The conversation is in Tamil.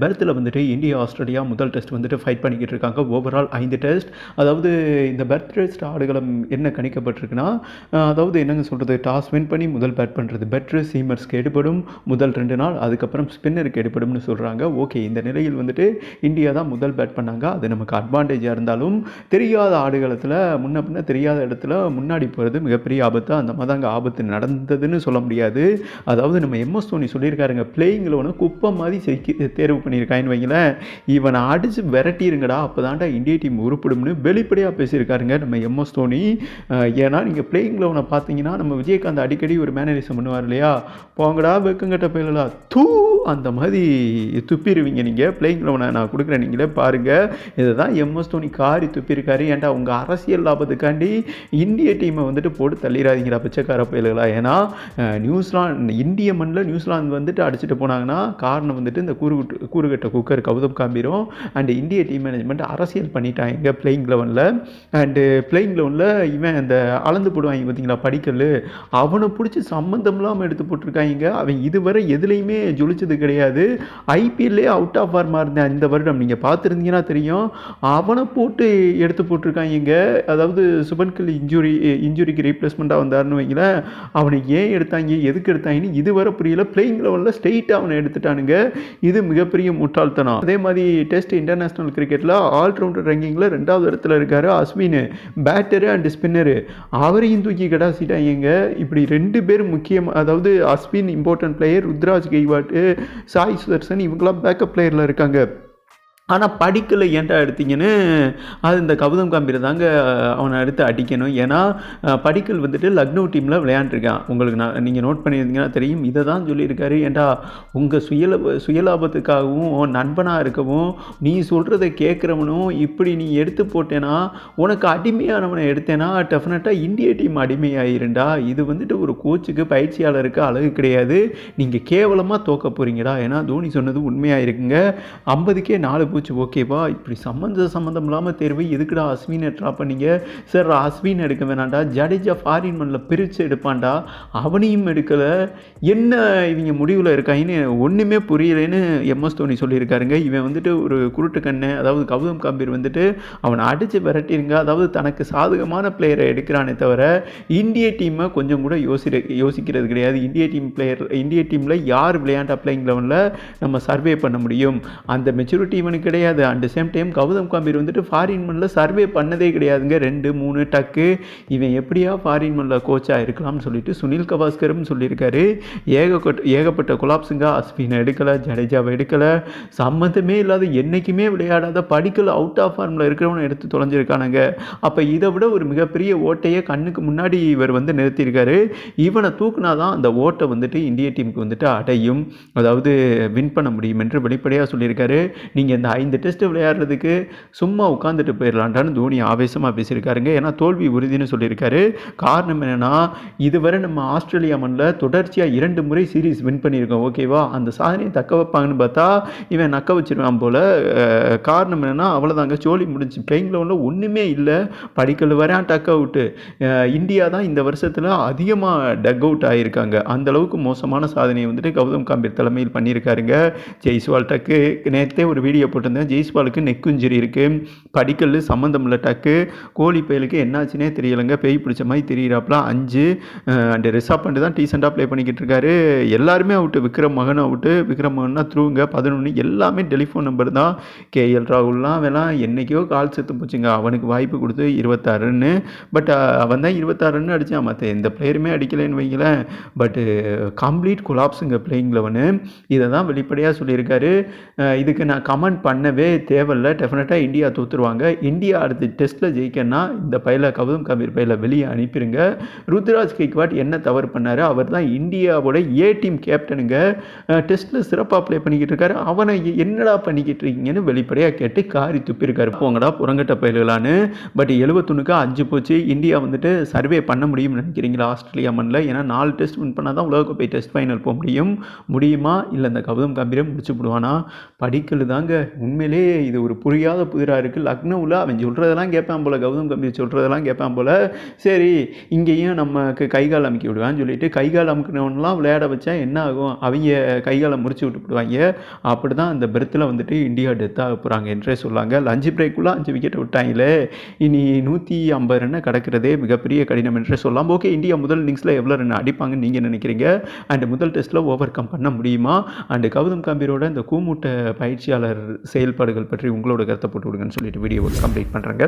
பெர்த்தில் வந்துட்டு இந்தியா ஆஸ்திரேலியா முதல் டெஸ்ட் வந்துட்டு ஃபைட் பண்ணிக்கிட்டு இருக்காங்க. ஓவரால் ஐந்து டெஸ்ட் அதாவது இந்த பெர்த் டெஸ்ட் ஆடுகளம் என்ன கணிக்கப்பட்டிருக்குன்னா அதாவது என்னங்க சொல்கிறது டாஸ் வின் பண்ணி முதல் பேட் பண்ணுறது பெட்ரு சீமர்ஸ்க்கு எடுபடும். முதல் ரெண்டு நாள் அதுக்கப்புறம் ஸ்பின்னருக்கு எடுபடும்னு சொல்கிறாங்க ஓகே இந்த நிலையில் வந்துட்டு இந்தியா தான் முதல் பேட் பண்ணாங்க. அது நமக்கு அட்வான்டேஜாக இருந்தாலும் தெரியாத ஆடுகளத்தில் முன்ன பின்ன தெரியாத இடத்துல முன்னாடி போகிறது மிகப்பெரிய ஆபத்து. அந்த மாதிரி அங்கே ஆபத்து நடந்ததுன்னு சொல்ல முடியாது. அதாவது நம்ம எம்எஸ் தோனி சொல்லியிருக்காருங்க பிளேயிங்கில் ஒன்று குப்பை மாதிரி தேர்வு தேர்வு பண்ணியிருக்கான்னு வைங்களேன். இவனை அடித்து விரட்டிருங்கடா அப்போ தான்டா இந்திய டீம் உருப்பிடும்னு வெளிப்படையாக பேசியிருக்காருங்க நம்ம எம்எஸ் தோனி. ஏன்னா நீங்கள் பிளேயிங் லெவனை பார்த்தீங்கன்னா நம்ம விஜயகாந்த் அடிக்கடி ஒரு மேனரிசம் பண்ணுவார் இல்லையா? போங்கடா வெக்கங்கட்ட பயிலலா தூ அந்த மாதிரி துப்பிடுவீங்க நீங்கள் பிளேயிங் லெவனை நான் கொடுக்குறேன் நீங்களே பாருங்கள் இதை தான் எம்எஸ் தோனி காரி துப்பியிருக்காரு ஏன்டா உங்கள் அரசியல் லாபத்துக்காண்டி இந்திய டீமை வந்துட்டு போட்டு தள்ளிடாதீங்கடா பிச்சைக்கார பயல்களா ஏன்னா அஹ், நியூசிலாந்து இந்திய மண்ணில் நியூசிலாந்து வந்துட்டு அடிச்சுட்டு போனாங்கன்னா காரணம் வந்துட்டு இந்த கூறுகுட்டு கூறுகட்ட குக்கர் கௌதம் காம்பீரும் அண்ட் இந்திய டீம் மேனேஜ்மெண்ட் அரசியல் பண்ணிட்டாங்க பிளேயிங் லெவனில் அண்டு பிளேயிங் லெவனில் இவன் அந்த அளந்து போடுவாங்க பார்த்தீங்களா படிக்கல் அவனை பிடிச்சி சம்மந்தம் இல்லாமல் எடுத்து போட்டிருக்காங்க. அவன் இதுவரை எதுலேயுமே ஜொலிச்சது கிடையாது. ஐபிஎல்லே அவுட் ஆஃப் ஃபார்மாக இருந்தேன் இந்த வருடம். நீங்கள் பார்த்துருந்தீங்கன்னா தெரியும். அவனை போட்டு எடுத்து போட்டிருக்காங்க. அதாவது சுபன்கல் இன்ஜுரி இன்ஜுரிக்கு ரீப்ளேஸ்மெண்ட்டாக வந்தாருன்னு வைங்களேன். அவனை ஏன் எடுத்தாங்க எதுக்கு எடுத்தாங்கன்னு இதுவரை புரியல. பிளேயிங் லெவலில் ஸ்ட்ரெயிட்டாக அவனை எடுத்துட்டானுங்க. இது மிகப்பெரிய முட்டாள்தனம். அதே மாதிரி டெஸ்ட் இன்டர்நேஷ்னல் கிரிக்கெட்டில் ஆல்ரவுண்டர் ரேங்கிங்கில் ரெண்டாவது இடத்துல இருக்காரு அஸ்வின். பேட்டரு அண்ட் ஸ்பின்னரு அவரையும் தூக்கி கடாசிட்டாங்க இப்படி ரெண்டு பேர் முக்கியம் அதாவது அஸ்வின் இம்பார்ட்டன்ட் பிளேயர் ருத்ராஜ் கெய்வாட்டு சாய் சுதர்சன் இவங்களாம் பேக்கப் பிளேயரில் இருக்காங்க. ஆனால் படிக்கலை ஏன்டா எடுத்தீங்கன்னு? அது இந்த கவுதம் காம்பீர் தாங்க அவனை எடுத்து அடிக்கணும். ஏன்னா படிக்கல் வந்துட்டு லக்னோ டீமில் விளையாண்டுருக்கான். உங்களுக்கு நான் நீங்கள் நோட் பண்ணியிருந்தீங்கன்னா தெரியும். இதை தான் சொல்லியிருக்காரு. ஏன்டா உங்கள் சுயல சுயலாபத்துக்காகவும் உன் நண்பனாக இருக்கவும் நீ சொல்கிறத கேட்குறவனும் இப்படி நீ எடுத்து போட்டேன்னா உனக்கு அடிமையானவனை எடுத்தேன்னா டெஃபினட்டாக இந்திய டீம் அடிமையாயிருண்டா. இது வந்துட்டு ஒரு கோச்சுக்கு பயிற்சியாளருக்கு அழகு கிடையாது. நீங்கள் கேவலமாக தோக்க போகிறீங்கடா ஏன்னா தோனி சொன்னது உண்மையாக இருக்குங்க. ஐம்பதுக்கே நாலு போச்சு ஓகேவா இப்படி சம்மந்த சம்மந்தம் இல்லாமல் தேர்வு எதுக்குடா அஸ்வினை ட்ரா பண்ணீங்க? சார் அஸ்வின் எடுக்க வேணாண்டா ஜடேஜா ஃபாரின் மண்ணில் பிரித்து எடுப்பான்டா. அவனையும் எடுக்கலை. என்ன இவங்க முடிவில் இருக்காங்கன்னு ஒன்றுமே புரியலைன்னு எம்எஸ் தோனி சொல்லியிருக்காருங்க. இவன் வந்துட்டு ஒரு குருட்டு கண்ணு அதாவது கௌதம் கம்பீர் வந்துட்டு அவனை அடித்து விரட்டிருங்க. அதாவது தனக்கு சாதகமான பிளேயரை எடுக்கிறானே தவிர இந்திய டீமை கொஞ்சம் கூட யோசி யோசிக்கிறது கிடையாது. இந்திய டீம் பிளேயர் இந்திய டீமில் யார் விளையாண்டா பிளேயிங் லெவனில் நம்ம சர்வே பண்ண முடியும். அந்த மெச்சூரிட்டி இவனுக்கு கிடையாது. At same time Gautam Gambhir வந்துட்டு ஃபாரின் மண்ணில் சர்வே பண்ணதே கிடையாதுங்க. ரெண்டு மூணு டக்கு. இவன் எப்படியா ஃபாரின் மண்ணில் கோச்சாக இருக்கலாம்னு சொல்லிட்டு சுனில் கவாஸ்கரும் சொல்லியிருக்காரு. ஏகப்பட்ட ஏகப்பட்ட குலாப்ஸுங்க அஸ்வினை எடுக்கலை ஜடேஜாவை எடுக்கலை. சம்மந்தமே இல்லாத என்றைக்குமே விளையாடாத படிக்கல் அவுட் ஆஃப் ஃபார்மில் இருக்கிறவனை எடுத்து தொலைஞ்சிருக்கானுங்க. அப்போ இதை விட ஒரு மிகப்பெரிய ஓட்டையை கண்ணுக்கு முன்னாடி இவர் வந்து நிறுத்தியிருக்காரு. இவனை தூக்குனா தான் அந்த ஓட்டை வந்துட்டு இந்திய டீமுக்கு வந்துட்டு அடையும். அதாவது வின் பண்ண முடியும் என்று வெளிப்படையாக சொல்லியிருக்காரு. நீங்கள் இந்த ஐந்து டெஸ்ட் விளையாடுறதுக்கு சும்மா உட்காந்துட்டு போயிடலான்டான்னு தோனி ஆவேசமாக பேசியிருக்காருங்க. ஏன்னா தோல்வி உறுதின்னு சொல்லியிருக்காரு. காரணம் என்னென்னா இதுவரை நம்ம ஆஸ்திரேலியா மண்ணில் தொடர்ச்சியாக இரண்டு முறை சீரீஸ் வின் பண்ணியிருக்கோம். ஓகேவா அந்த சாதனையை தக்க வைப்பாங்கன்னு பார்த்தா இவன் நக்க வச்சிருவான் போல். காரணம் என்னென்னா அவ்வளோதாங்க சோழி முடிஞ்சு பிளேயிங் லெவலில் ஒன்றுமே இல்லை. படிக்கல் வரேன் டக் அவுட்டு இந்தியா தான் இந்த வருஷத்தில் அதிகமாக டக் அவுட் ஆகியிருக்காங்க அந்தளவுக்கு மோசமான சாதனையை வந்துட்டு கௌதம் காம்பீர் தலைமையில் பண்ணியிருக்காருங்க. ஜெய்ஸ்வால் டக்கு நேற்றே ஒரு வீடியோ போட்டிருந்தேன். ஜெய்ஸ்பாலுக்கு நெக் இன்ஜுரி இருக்குது படிக்கல் சம்மந்தம் இல்லை டக்கு. கோழி பயலுக்கு என்னாச்சுன்னே தெரியலைங்க. பேய் பிடிச்ச மாதிரி தெரியிறாப்புல அஞ்சு அண்ட் ரிஷப் பண்ணிட்டு தான் டீசெண்டாக ப்ளே பண்ணிக்கிட்டு இருக்காரு. எல்லாருமே அவுட்டு விக்ரம் மகன் அவுட்டு விக்ரம் மகன்னா த்ரூங்க பதினொன்று எல்லாமே டெலிஃபோன் நம்பர் தான். கேஎல் ராகுல்லாம் அவெல்லாம் என்னைக்கோ கால் செத்து போச்சுங்க. அவனுக்கு வாய்ப்பு கொடுத்து இருபத்தாறு ரன்னு பட் அவன் தான் இருபத்தாறு ரன் அடித்தான் மற்ற எந்த பிளேயருமே அடிக்கலைன்னு வைங்களேன். பட்டு கம்ப்ளீட் கொலாப்ஸுங்க பிளேயிங் லெவனு இதை தான் வெளிப்படையாக சொல்லியிருக்காரு இதுக்கு நான் கமெண்ட் பண்ணவே தேவையில்ல. டெஃபினட்டாக இந்தியா தோற்றுருவாங்க இந்தியா அடுத்து டெஸ்ட்டில் ஜெயிக்கன்னா இந்த பையில கவுதம் கம்பீர் பையில வெளியே அனுப்பிடுங்க ருத்ராஜ் கெய்க்வாட் என்ன தவறு பண்ணார்? அவர் தான் இந்தியாவோட ஏ டீம் கேப்டனுங்க டெஸ்ட்டில் சிறப்பாக ப்ளே பண்ணிக்கிட்டு இருக்காரு அவனை என்னடா பண்ணிக்கிட்டு இருக்கீங்கன்னு வெளிப்படையாக கேட்டு காரி துப்பியிருக்காரு போங்கடா புறங்கட்ட பயிலுகளான்னு. பட் எழுபத்தொன்னுக்கு அஞ்சு போச்சு. இந்தியா வந்துட்டு சர்வே பண்ண முடியும்னு நினைக்கிறீங்களா? ஆஸ்திரேலியா மண்ணில். ஏன்னா நாலு டெஸ்ட் வின் பண்ணால் தான் உலகக்கோப்பை டெஸ்ட் ஃபைனல் போக முடியும். முடியுமா? இல்லை இந்த கவுதம் கம்பீரம் முடிச்சு விடுவானா? படிக்கல் தாங்க. உண்மையிலே இது ஒரு புரியாத புதிராக இருக்குது லக்னோவில் அவன் சொல்கிறதெல்லாம் கேட்பான் போல் கௌதம் கம்பீர் சொல்கிறதெல்லாம் கேட்பான் போல். சரி இங்கேயும் நமக்கு கைகால் அமுக்கி விடுவான்னு சொல்லிட்டு கைகால் அமுக்கினவன்லாம் விளையாட வச்சா என்ன ஆகும்? அவங்க கைகாலை முறிச்சு விட்டு போடுவாங்க. அப்படி தான் அந்த பெர்த்தில் வந்துட்டு இந்தியா டெத்தாக போகிறாங்க என்றே சொல்லாங்க. லஞ்சு பிரேக்குள்ளே அஞ்சு விக்கெட் விட்டாங்களே. இனி நூற்றி ஐம்பது ரன்னை கடக்கிறதே மிகப்பெரிய கடினம் என்றே சொல்லலாம் ஓகே இந்தியா முதல் இன்னிங்ஸில் எவ்வளோ ரன் அடிப்பாங்கன்னு நீங்கள் நினைக்கிறீங்க? அண்ட் முதல் டெஸ்ட்டில் ஓவர் கம் பண்ண முடியுமா? அண்டு கௌதம் கம்பீரோட இந்த கூமூட்ட பயிற்சியாளர் செயல்பாடுகள் பற்றி உங்களோட கருத்தை போட்டு விடுங்கன்னு சொல்லிட்டு வீடியோவை கம்ப்ளீட் பண்ணுறேங்க